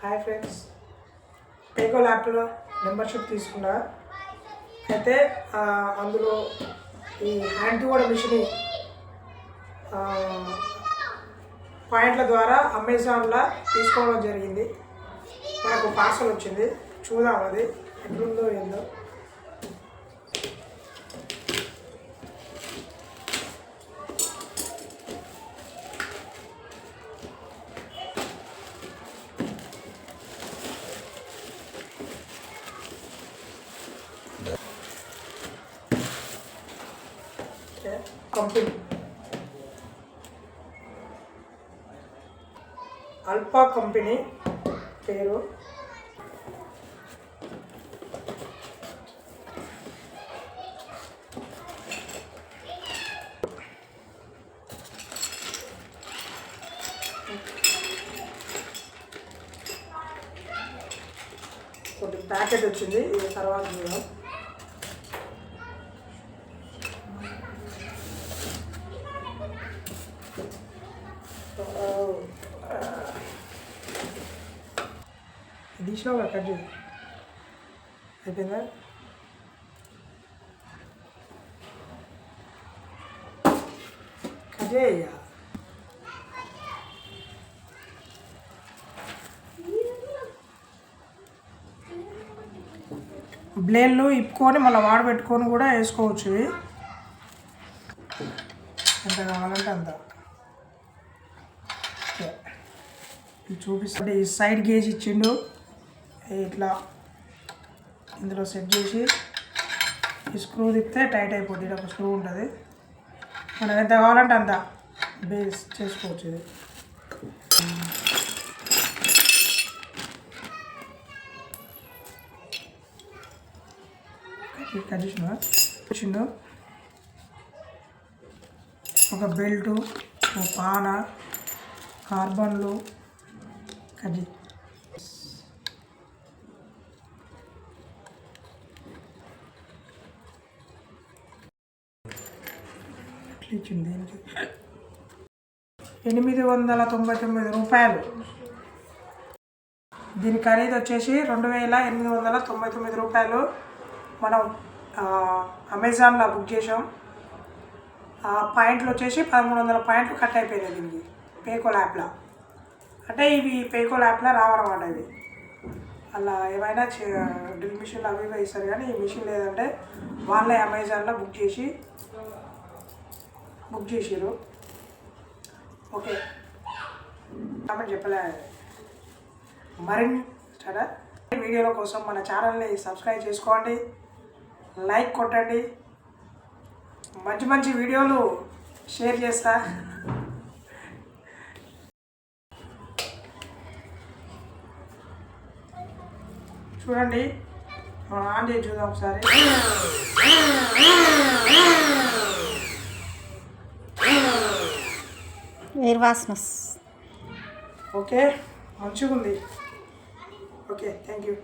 Hi friends పేకో ల్యాప్లో membership తీసుకున్నా. అయితే అందులో ఈ హ్యాండ్ కూడా మిషన్ పాయింట్ల ద్వారా అమెజాన్లో తీసుకోవడం జరిగింది. మనకు పార్సల్ వచ్చింది. చూద్దాం అది ఎట్లుందో ఏందో. కంపెనీ. అల్పా కంపెనీ పేరు. ఒకటి ప్యాకెట్ వచ్చింది ఇది తర్వాత చూద్దాం. తీసినావు కదా కట్ చేయి అయిపోయిందా? కట్ చేయ బ్లేడ్లు ఇప్పుకొని మళ్ళీ వాడబెట్టుకొని కూడా వేసుకోవచ్చు ఇవి. ఎంత కావాలంటే అంత. చూపిస్తుంటే ఈ సైడ్ గేజ్ ఇచ్చిండు. ఇట్లా ఇందులో సెట్ చేసి ఈ స్క్రూ తిప్పితే టైట్ అయిపోతుంది. ఒక స్క్రూ ఉంటుంది. మనం ఎంత కావాలంటే అంత బేస్ చేసుకోవచ్చు ఇది. కండిషన్ వచ్చిండు ఒక బెల్టు ఒక పాన కార్బన్లు కజీ ఇచ్చింది. దీనికి ఎనిమిది వందల తొంభై తొమ్మిది రూపాయలు. దీని ఖరీదు వచ్చేసి రెండు వేల ఎనిమిది వందల తొంభై తొమ్మిది రూపాయలు. మనం అమెజాన్లో బుక్ చేసాం ఆ పాయింట్లు వచ్చేసి పదమూడు వందల పాయింట్లు కట్ అయిపోయినాయి దీనికి పేకోల్ యాప్లో. అంటే ఇవి పేకోల్ యాప్లో రావన్నమాట ఇవి. అలా ఏమైనా చే- డ్రిల్ మిషన్లు అవి ఇస్తారు కానీ ఈ మిషన్ లేదంటే వాళ్ళే అమెజాన్లో బుక్ చేసి బుక్ చేసారు ఓకే. కామెంట్ చెప్పలే. మరిన్ని సరే వీడియోల కోసం మన ఛానల్ని సబ్స్క్రైబ్ చేసుకోండి. లైక్ కొట్టండి. మంచి మంచి వీడియోలు షేర్ చేస్తా. చూడండి. మనం ఆన్ చేసి చూద్దాం ఒకసారి. నిర్వాసనస్. ఓకే మంచిగా ఉంది ఓకే థ్యాంక్ యూ